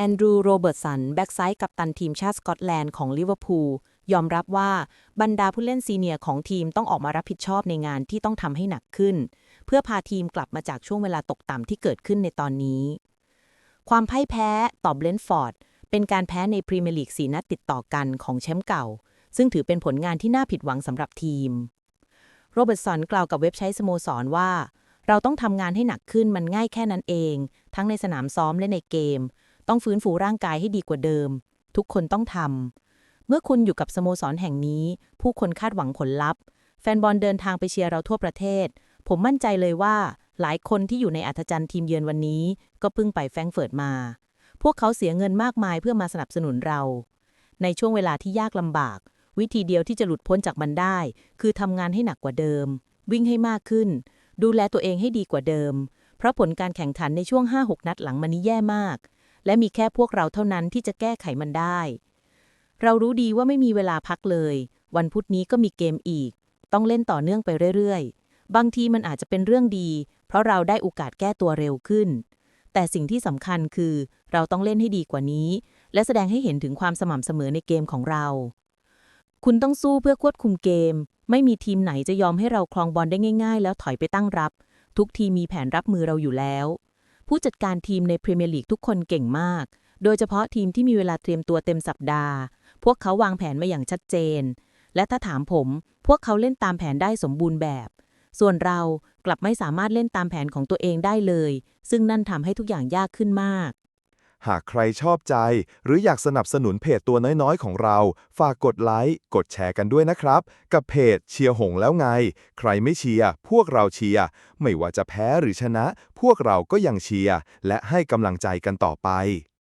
แอนดรูว์โรเบิร์ตสัน แบ็กไซด์กัปตันทีมชาติสกอตแลนด์ของลิเวอร์พูลยอมรับว่าบรรดาผู้เล่นซีเนียร์ของทีมต้องออกมารับผิดชอบในงานที่ต้องทำให้หนักขึ้น เพื่อพาทีมกลับมาจากช่วงเวลาตกต่ำที่เกิดขึ้นในตอนนี้ ความพ่ายแพ้ต่อเบรนฟอร์ด เป็นการแพ้ในพรีเมียร์ลีกสีนัดติดต่อกันของแชมป์เก่า ซึ่งถือเป็นผลงานที่น่าผิดหวังสำหรับทีม โรเบิร์ตสันกล่าวกับเว็บไซต์สโมสรว่า เราต้องทำงานให้หนักขึ้นมันง่ายแค่นั้นเอง ทั้งในสนามซ้อมและในเกม ต้องฟื้นฟูร่างกายให้ดีกว่าเดิม ทุกคนต้องทำเมื่อคุณอยู่กับสโมสรแห่งนี้ ผู้คนคาดหวังผลลัพธ์ แฟนบอลเดินทางไปเชียร์เราทั่วประเทศ ผมมั่นใจเลยว่าหลายคนที่อยู่ในอัธจันทร์ทีมเยือนวันนี้ ก็เพิ่งไปแฟรงเฟิร์ตมา พวกเขาเสียเงินมากมายเพื่อมาสนับสนุนเรา ในช่วงเวลาที่ยากลำบาก วิธีเดียวที่จะหลุดพ้นจากมันได้ คือทำงานให้หนักกว่าเดิม วิ่งให้มากขึ้น ดูแลตัวเองให้ดีกว่าเดิม เพราะผลการแข่งขันในช่วง 5-6 นัดหลังมานี้แย่มาก และมีแค่พวกเราเท่านั้นที่จะแก้ไขมันได้ เรารู้ดีว่าไม่มีเวลาพักเลย วันพุธนี้ก็มีเกมอีก ต้องเล่นต่อเนื่องไปเรื่อยๆ บางทีมันอาจจะเป็นเรื่องดี เพราะเราได้โอกาสแก้ตัวเร็วขึ้น แต่สิ่งที่สำคัญคือ เราต้องเล่นให้ดีกว่านี้ และแสดงให้เห็นถึงความสม่ำเสมอในเกมของเรา คุณต้องสู้เพื่อควบคุมเกม ไม่มีทีมไหนจะยอมให้เราครองบอลได้ง่าย ๆ แล้วถอยไปตั้งรับ ทุกทีมมีแผนรับมือเราอยู่แล้ว ผู้จัดการทีมในพรีเมียร์ลีกทุกคนเก่งมาก โดยเฉพาะทีมที่มีเวลาเตรียมตัวเต็มสัปดาห์ พวกเขาวางแผนมาอย่างชัดเจน และถ้าถามผม พวกเขาเล่นตามแผนได้สมบูรณ์แบบ ส่วนเรากลับไม่สามารถเล่นตามแผนของตัวเองได้เลย ซึ่งนั่นทำให้ทุกอย่างยากขึ้นมาก หากใครชอบใจ หรืออยากสนับสนุนเพจตัวน้อยๆ ของเรา ฝากกดไลค์ กดแชร์กันด้วยนะครับ กับเพจเชียร์หงแล้วไง ใครไม่เชียร์พวกเราเชียร์ ไม่ว่าจะแพ้หรือชนะ พวกเราก็ยังเชียร์ และให้กำลังใจกันต่อไป